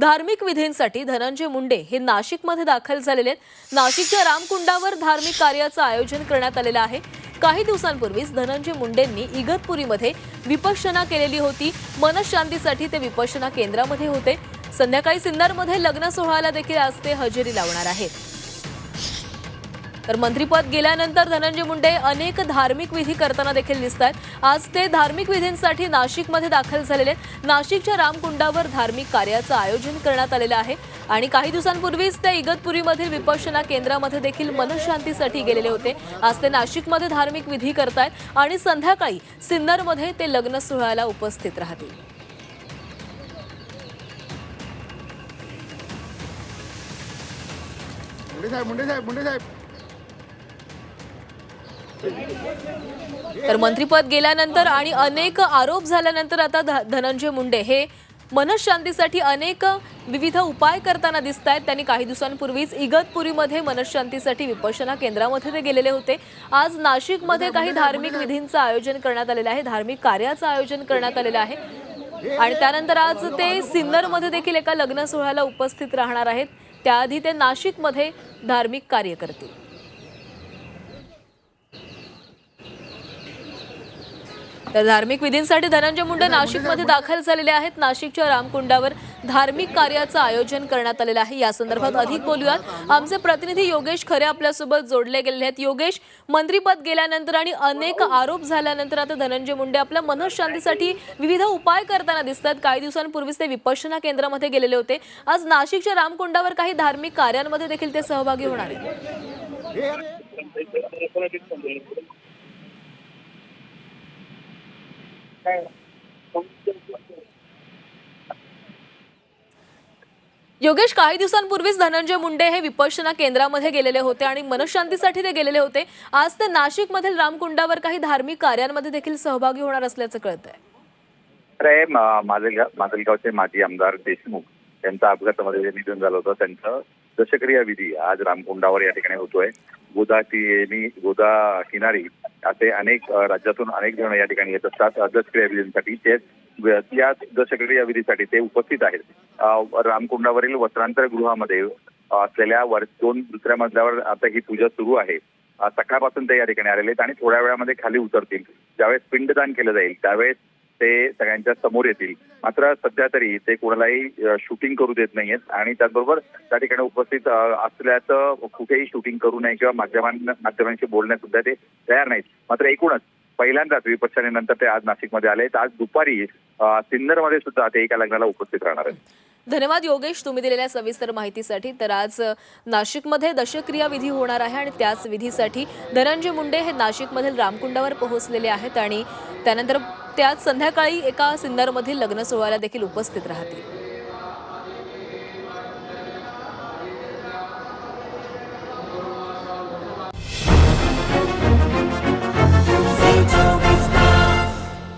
धार्मिक विधींसाठी धनंजय मुंडे हे नाशिकमध्ये दाखल झालेले आहेत. नाशिकच्या रामकुंडावर धार्मिक कार्याचं आयोजन करण्यात आलेलं आहे. काही दिवसांपूर्वीच धनंजय मुंडेंनी इगतपुरीमध्ये विपश्यना केलेली होती. मनशांतीसाठी ते विपश्यना केंद्रामध्ये होते. संध्याकाळी सिन्नरमध्ये लग्न सोहळ्याला देखील आज ते हजेरी लावणार आहेत. तर मंत्रीपद गेल्यानंतर धनंजय मुंडे अनेक धार्मिक विधी करताना देखील दिसत आहेत आज ते धार्मिक विधींसाठी नाशिकमध्ये दाखल झालेले आहेत. नाशिकच्या रामकुंडावर धार्मिक कार्याचं आयोजन करण्यात आलेलं आहे. आणि काही दिवसांपूर्वीच ते इगतपुरीमधील विपश्यना केंद्रामध्ये देखील मनशांतीसाठी गेलेले होते. आज ते नाशिकमध्ये धार्मिक विधी करतायत आणि संध्याकाळी सिन्नरमध्ये ते लग्न सोहळ्याला उपस्थित राहतील. मुंडे साहेब मुंडे साहेब मुंडे साहेब. तर मंत्रीपद गेल्यानंतर आणि अनेक आरोप झाल्यानंतर आता धनंजय मुंडे हे मनशांतीसाठी अनेक विविध उपाय करताना दिसत आहेत त्यांनी काही दिवसांपूर्वीच इगतपुरीमध्ये मनशांतीसाठी विपश्यना केंद्रामध्ये ते गेलेले होते. आज नाशिकमध्ये काही धार्मिक विधींचं आयोजन करण्यात आलेलं आहे. धार्मिक कार्याचं आयोजन करण्यात आलेलं आहे. आणि त्यानंतर आज ते सिन्नरमध्ये देखील एका लग्न सोहळ्याला उपस्थित राहणार आहेत. त्याआधी ते नाशिकमध्ये धार्मिक कार्य करतील. तर धार्मिक विधींसाठी धनंजय मुंडे नाशिकमध्ये दाखल झालेले आहेत. नाशिकच्या रामकुंडावर धार्मिक कार्याचं आयोजन करण्यात आलेलं आहे. या संदर्भात अधिक बोलूयात. आमचे प्रतिनिधी योगेश खरे आपल्यासोबत जोडले गेलेले आहेत. योगेश मंत्रीपद गेल्यानंतर आणि अनेक आरोप झाल्यानंतर आता धनंजय मुंडे आपल्या मनशांतीसाठी विविध उपाय करताना दिसतात. काही दिवसांपूर्वीच ते विपश्यना केंद्रामध्ये गेलेले होते. आज नाशिकच्या रामकुंडावर काही धार्मिक कार्यांमध्ये देखील ते सहभागी होणार आहेत हे अरे योगेश काही दिवसांपूर्वीच धनंजय मुंडे हे विपश्यना केंद्रामध्ये गेलेले होते आणि मनशांतीसाठी ते गेलेले होते. आज ते नाशिकमधील रामकुंडावर काही धार्मिक कार्यांमध्ये देखील सहभागी होणार असल्याचं कळत आहे अरे माजलगाव माजलगावचे माजी आमदार देशमुख यांचा अपघातामध्ये निधन झालं होतं. त्यांचं दशक्रिया विधी आज रामकुंडावर या ठिकाणी होतोय. गोदा गोदा किनारी असे अनेक राज्यातून अनेक जण या ठिकाणी येत असतात. दशक्रिया विधींसाठी ते या दशक्रिया विधीसाठी ते उपस्थित आहेत. रामकुंडावरील वस्त्रांतर गृहामध्ये असलेल्या वर दोन दुसऱ्या मजल्यावर आता ही पूजा सुरू आहे. सकाळपासून ते या ठिकाणी आलेले आहेत आणि थोड्या वेळामध्ये खाली उतरतील. ज्यावेळेस पिंडदान केलं जाईल त्यावेळेस ते सगळ्यांच्या समोर येतील. मात्र सध्या तरी ते कोणालाही शूटिंग करू देत नाहीयेत. आणि त्याचबरोबर त्या ठिकाणी उपस्थित असल्याचं कुठेही शूटिंग करू नये किंवा माध्यमांना माध्यमांशी बोलण्यास सुद्धा ते तयार नाहीत. मात्र एकूणच पहिल्यांदाच विपक्षाने नंतर ते आज नाशिकमध्ये आले आज दुपारी सिन्नरमध्ये सुद्धा ते एका लग्नाला उपस्थित राहणार आहेत. धन्यवाद योगेश तुम्ही दिलेल्या सविस्तर माहितीसाठी. तर आज नाशिकमध्ये दशक्रिया विधी होणार आहे आणि त्याच विधीसाठी धनंजय मुंडे हे नाशिकमधील रामकुंडावर पोहोचलेले आहेत. आणि त्यानंतर त्यात संध्याकाळी एका सिन्नरमधील लग्न सोहळ्याला देखील उपस्थित राहतील.